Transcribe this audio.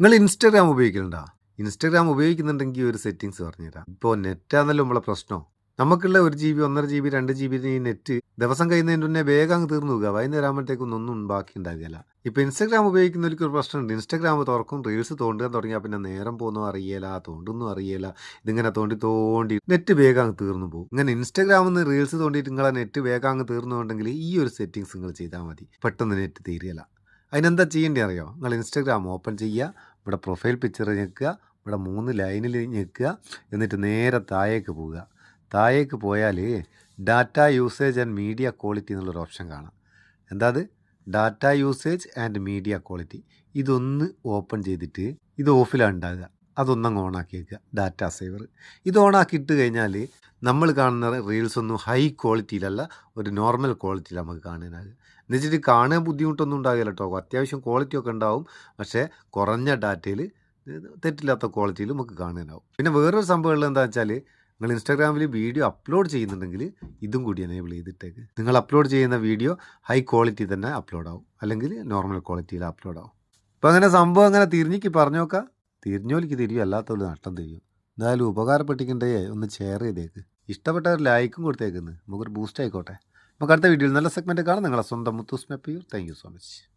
നിങ്ങൾ ഇൻസ്റ്റാഗ്രാം ഉപയോഗിക്കുന്നുണ്ടോ ഇൻസ്റ്റാഗ്രാം ഉപയോഗിക്കുന്നുണ്ടെങ്കിൽ ഒരു സെറ്റിങ്സ് പറഞ്ഞുതരാം. ഇപ്പോൾ നെറ്റാണല്ലോ നമ്മളെ പ്രശ്നം. നമുക്കുള്ള ഒരു ജി ബി ഒന്നര ജി ബി രണ്ട് ജി ബി ഈ നെറ്റ് ദിവസം കഴിയുന്നതിന് മുന്നേ വേഗം തീർന്നു പോകുക വൈകുന്നേരം ആകുമ്പോഴത്തേക്കും ഒന്നും ബാക്കി ഉണ്ടാകില്ല ഇപ്പോൾ ഇൻസ്റ്റാഗ്രാം ഉപയോഗിക്കുന്നവർക്ക് ഒരു പ്രശ്നമുണ്ട് ഇൻസ്റ്റാഗ്രാം തുറക്കും റീൽസ് തോണ്ടാൻ തുടങ്ങിയാൽ പിന്നെ നേരം പോകുന്നു അറിയില്ല തോണ്ടൊന്നും അറിയില്ല ഇതിങ്ങനെ തോണ്ടി തോണ്ടി നെറ്റ് വേഗം അങ്ങ് തീർന്നു പോകും. ഇങ്ങനെ ഇൻസ്റ്റാഗ്രാമിൽ നിന്ന് റീൽസ് തോണ്ടിയിട്ട് നിങ്ങളെ നെറ്റ് വേഗം അങ്ങ് തീർന്നുണ്ടെങ്കിൽ ഈ ഒരു സെറ്റിങ്സ് നിങ്ങൾ ചെയ്താൽ മതി. പെട്ടെന്ന് നെറ്റ് തീരുകയില്ല. അതിനെന്താ ചെയ്യേണ്ടി അറിയോ? നിങ്ങൾ ഇൻസ്റ്റാഗ്രാം ഓപ്പൺ ചെയ്യുക. ഇവിടെ പ്രൊഫൈൽ പിക്ചർ ഞെക്കുക ഇവിടെ മൂന്ന് ലൈനിൽ ഞെക്കുക എന്നിട്ട് നേരെ താഴേക്ക് പോവുക. താഴേക്ക് പോയാൽ data usage and media quality എന്നുള്ളൊരു ഓപ്ഷൻ കാണാം. എന്താ അത്? Data usage and media quality ഇതൊന്ന് ഓപ്പൺ ചെയ്തിട്ട് ഇത് ഓഫിലാണ് ഉണ്ടാകുക അതൊന്നങ്ങ് ഓണാക്കി വയ്ക്കുക ഡാറ്റ സേവർ. ഇത് ഓണാക്കി ഇട്ട് കഴിഞ്ഞാൽ നമ്മൾ കാണുന്ന റീൽസ് ഒന്നും ഹൈ ക്വാളിറ്റിയിലല്ല ഒരു നോർമൽ ക്വാളിറ്റിയിൽ നമുക്ക് കാണാനാകും എന്ന് വെച്ചിട്ട് കാണാൻ ബുദ്ധിമുട്ടൊന്നും ഉണ്ടാകില്ല കേട്ടോ അത്യാവശ്യം ക്വാളിറ്റി ഒക്കെ ഉണ്ടാവും. പക്ഷേ കുറഞ്ഞ ഡാറ്റയിൽ തെറ്റില്ലാത്ത ക്വാളിറ്റിയിൽ നമുക്ക് കാണാനാവും. പിന്നെ വേറൊരു സംഭവമുള്ള എന്താ വെച്ചാൽ നിങ്ങൾ ഇൻസ്റ്റാഗ്രാമിൽ വീഡിയോ അപ്ലോഡ് ചെയ്യുന്നുണ്ടെങ്കിൽ ഇതും കൂടി എനേബിൾ ചെയ്തിട്ടേക്ക്. നിങ്ങൾ അപ്ലോഡ് ചെയ്യുന്ന വീഡിയോ ഹൈ ക്വാളിറ്റി തന്നെ അപ്ലോഡ് ആവും അല്ലെങ്കിൽ നോർമൽ ക്വാളിറ്റിയിൽ അപ്ലോഡ് ആവും അപ്പോൾ അങ്ങനെ സംഭവം അങ്ങനെ തിരിഞ്ഞിക്ക് പറഞ്ഞു നോക്കാം തിരിഞ്ഞോലിക്ക് തിരിയും അല്ലാത്തവർ നഷ്ടം തിരിയും. എന്തായാലും ഉപകാരപ്പെട്ടിക്കണ്ടേ ഒന്ന് ഷെയർ ചെയ്തേക്ക്. ഇഷ്ടപ്പെട്ട ഒരു ലൈക്കും കൊടുത്തേക്കുന്നു നമുക്കൊരു ബൂസ്റ്റ് ആയിക്കോട്ടെ. നമുക്ക് അടുത്ത വീഡിയോയിൽ നല്ല സെഗ്മെന്റ് കാണാം. നിങ്ങളെ സ്വന്തം Muthus Meppayur. Thank you so much